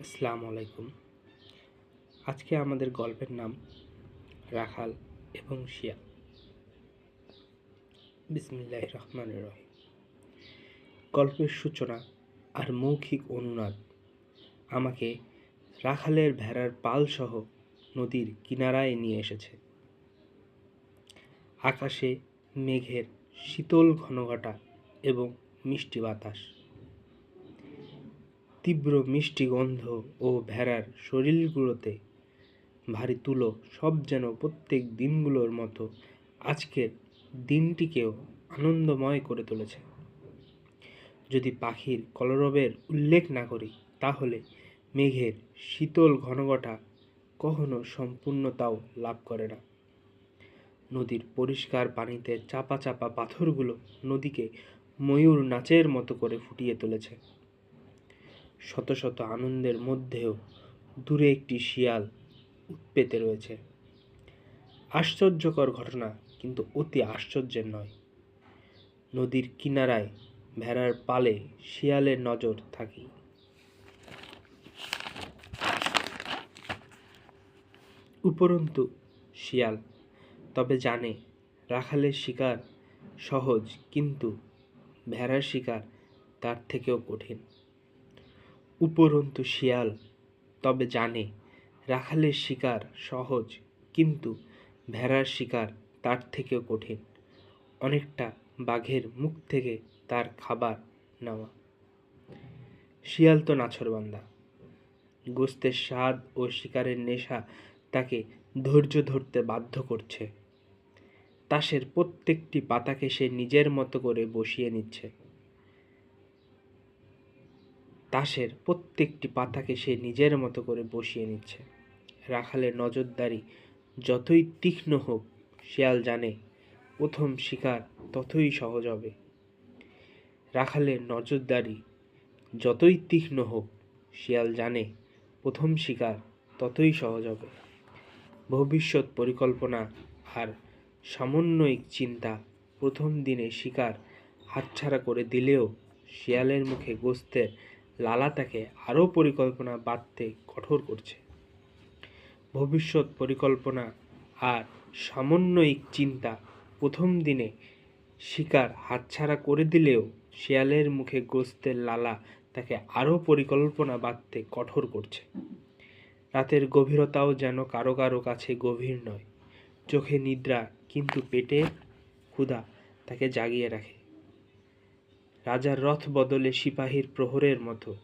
আসসালামু আলাইকুম। আজকে আমাদের গল্পের নাম রাখাল এবং শিয়া। বিসমিল্লাহ রহমান রহিম। গল্পের সূচনা আর মৌখিক অনুনাদ আমাকে রাখালের ভেড়ার পালসহ নদীর কিনারায় নিয়ে এসেছে। আকাশে মেঘের শীতল ঘনঘটা এবং মিষ্টি বাতাস। তীব্র মিষ্টি গন্ধ ও ভেড়ার শরীরগুলোতে ভারী তুলো, সব যেন প্রত্যেক দিনগুলোর মতো আজকের দিনটিকেও আনন্দময় করে তুলেছে। যদি পাখির কলরবের উল্লেখ না করি, তাহলে মেঘের শীতল ঘনঘটা কখনো সম্পূর্ণতাও লাভ করে না। নদীর পরিষ্কার পানিতে চাপা চাপা পাথরগুলো নদীকে ময়ূর নাচের মতো করে ফুটিয়ে তুলেছে। শত শত আনন্দের মধ্যেও দূরে একটি শিয়াল উৎপেতে রয়েছে। আশ্চর্যকর ঘটনা, কিন্তু অতি আশ্চর্যের নয়। নদীর কিনারায় ভেড়ার পালে শিয়ালের নজর থাকি। উপরন্তু শিয়াল তবে জানে, রাখালের শিকার সহজ, কিন্তু ভেড়ার শিকার তার থেকেও কঠিন। উপরন্তু শিয়াল, তবে জানে রাখালের শিকার সহজ, কিন্তু ভেড়ার শিকার তার থেকেও কঠিন। অনেকটা বাঘের মুখ থেকে তার খাবার নেওয়া। শিয়াল তো নাছরবান্দা। গোস্তের স্বাদ ও শিকারের নেশা তাকে ধৈর্য ধরতে বাধ্য করছে। তাসের প্রত্যেকটি পাতাকে সে নিজের মতো করে বসিয়ে নিচ্ছে। তাসের প্রত্যেকটি পাতাকে সে নিজের মতো করে বসিয়ে নিচ্ছে। রাখালের নজরদারি যতই তীক্ষ্ণ হোক, শিয়াল জানে, প্রথম শিকার ততই সহজ হবে। রাখালের নজরদারি যতই তীক্ষ্ণ হোক, শিয়াল জানে, প্রথম শিকার ততই সহজ হবে। ভবিষ্যৎ পরিকল্পনা আর সামন্বিক চিন্তা প্রথম দিনে শিকার হাতছাড়া করে দিলেও শিয়ালের মুখে গোস্তের লালাটাকে আরও পরিকল্পনা বাঁধতে কঠোর করছে। ভবিষ্যৎ পরিকল্পনা আর সামন্বিক চিন্তা প্রথম দিনে শিকার হাতছাড়া করে দিলেও শিয়ালের মুখে গোস্তের লালা তাকে আরও পরিকল্পনা বাঁধতে কঠোর করছে। রাতের গভীরতাও যেন কারও কারও কাছে গভীর নয়। চোখে নিদ্রা, কিন্তু পেটে ক্ষুধা তাকে জাগিয়ে রাখে। রাজার রথ বদলে সিপাহীর প্রহরের মতো।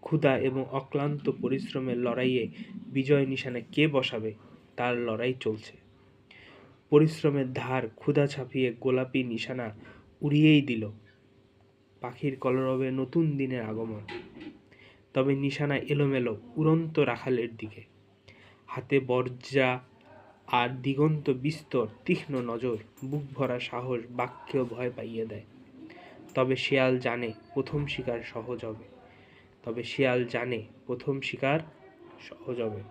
ক্ষুধা এবং অক্লান্ত পরিশ্রমের লড়াইয়ে বিজয় নিশানে কে বসাবে, তার লড়াই চলছে। পরিশ্রমের ধার ক্ষুধা ছাপিয়ে গোলাপি নিশানা উড়িয়েই দিল। পাখির কলরবে নতুন দিনের আগমন। তবে নিশানা এলোমেলো উড়ন্ত রাখালের দিকে। হাতে বর্জা আর দিগন্ত বিস্তর তীক্ষ্ণ নজর, বুক ভরা সাহস বাক্যেও ভয় পাইয়ে দেয়। তবে শিয়াল জানে প্রথম শিকার সহজ হবে। তবে শিয়াল জানে প্রথম শিকার সহজ হবে।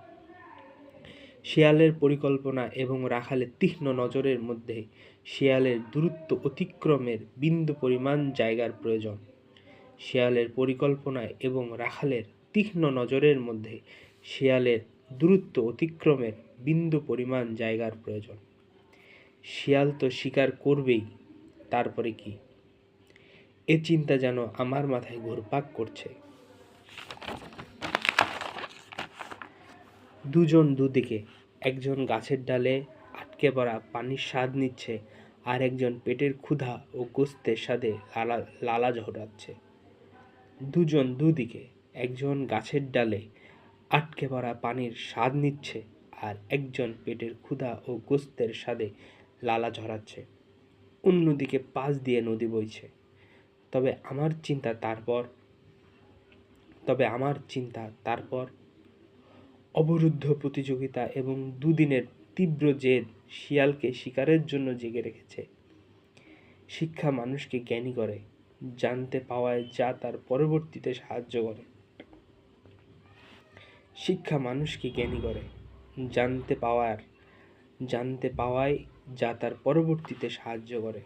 শিয়ালের পরিকল্পনা এবং রাখালের তীক্ষ্ণ নজরের মধ্যে শিয়ালের দূরত্ব অতিক্রমের বিন্দু পরিমাণ জায়গার প্রয়োজন। শিয়ালের পরিকল্পনা এবং রাখালের তীক্ষ্ণ নজরের মধ্যে শিয়ালের দূরত্ব অতিক্রমের বিন্দু পরিমাণ জায়গার প্রয়োজন। শিয়াল তো শিকার করবেই, তারপরে কি? এ চিন্তা যেন আমার মাথায় ঘুরপাক করছে। দুজন দুদিকে, একজন গাছের ডালে আটকে পড়া পানির স্বাদ নিচ্ছে আর একজন পেটের ক্ষুধা ও গোস্তের স্বাদে লালা লালা ঝরাচ্ছে দুজন দুদিকে, একজন গাছের ডালে আটকে পড়া পানির স্বাদ নিচ্ছে আর একজন পেটের ক্ষুধা ও গোস্তের স্বাদে লালা ঝরাচ্ছে। অন্যদিকে পাশ দিয়ে নদী বইছে। তবে আমার চিন্তা, তারপর, তবে আমার চিন্তা, তারপর অবরুদ্ধ প্রতিযোগিতা এবং দুদিনের তীব্র জেদ শিয়ালকে শিকারের জন্য জেগে রেখেছে। শিক্ষা মানুষকে জ্ঞানী করে, জানতে পাওয়ায় যা তার পরবর্তীতে সাহায্য করে। শিক্ষা মানুষকে জ্ঞানী করে, জানতে পাওয়ার, জানতে পাওয়ায় যা তার পরবর্তীতে সাহায্য করে।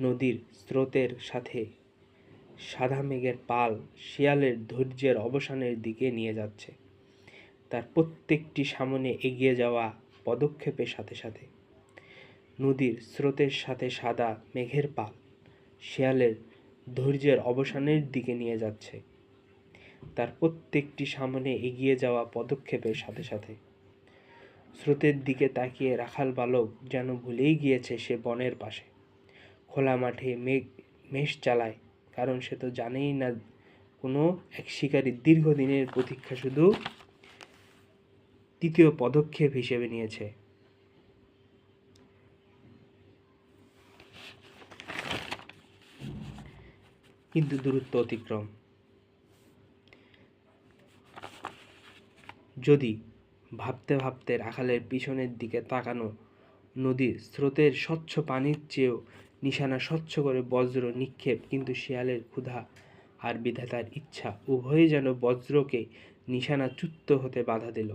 নদীর স্রোতের সাথে সাদা মেঘের পাল শিয়ালের ধৈর্যের অবসানের দিকে নিয়ে যাচ্ছে। তার প্রত্যেকটি সামনে এগিয়ে যাওয়া পদক্ষেপের সাথে সাথে নদীর স্রোতের সাথে সাদা মেঘের পাল শিয়ালের ধৈর্যের অবসানের দিকে নিয়ে যাচ্ছে। তার প্রত্যেকটি সামনে এগিয়ে যাওয়া পদক্ষেপের সাথে সাথে স্রোতের দিকে তাকিয়ে রাখাল বালক যেন ভুলেই গিয়েছে সে বনের পাশে। খোলা মাঠে মেঘ, মেষ চালায়। কারণ সে তো জানেই না কোনো এক শিকারী দীর্ঘদিনের প্রতীক্ষা শুধু তৃতীয় পদক্ষেপ হিসেবে নিয়েছে। কিন্তু দূরত্ব অতিক্রম। যদি ভাবতে ভাবতে রাখালের পিছনের দিকে তাকানো নদীর স্রোতের স্বচ্ছ পানির চেয়েও নিশানা স্বচ্ছ করে বজ্র নিক্ষেপ কিন্তু শিয়ালের ক্ষুধা আর বিধাতার ইচ্ছা উভয়ে যেন বজ্রকে নিশানা চ্যুত হতে বাধা দিল।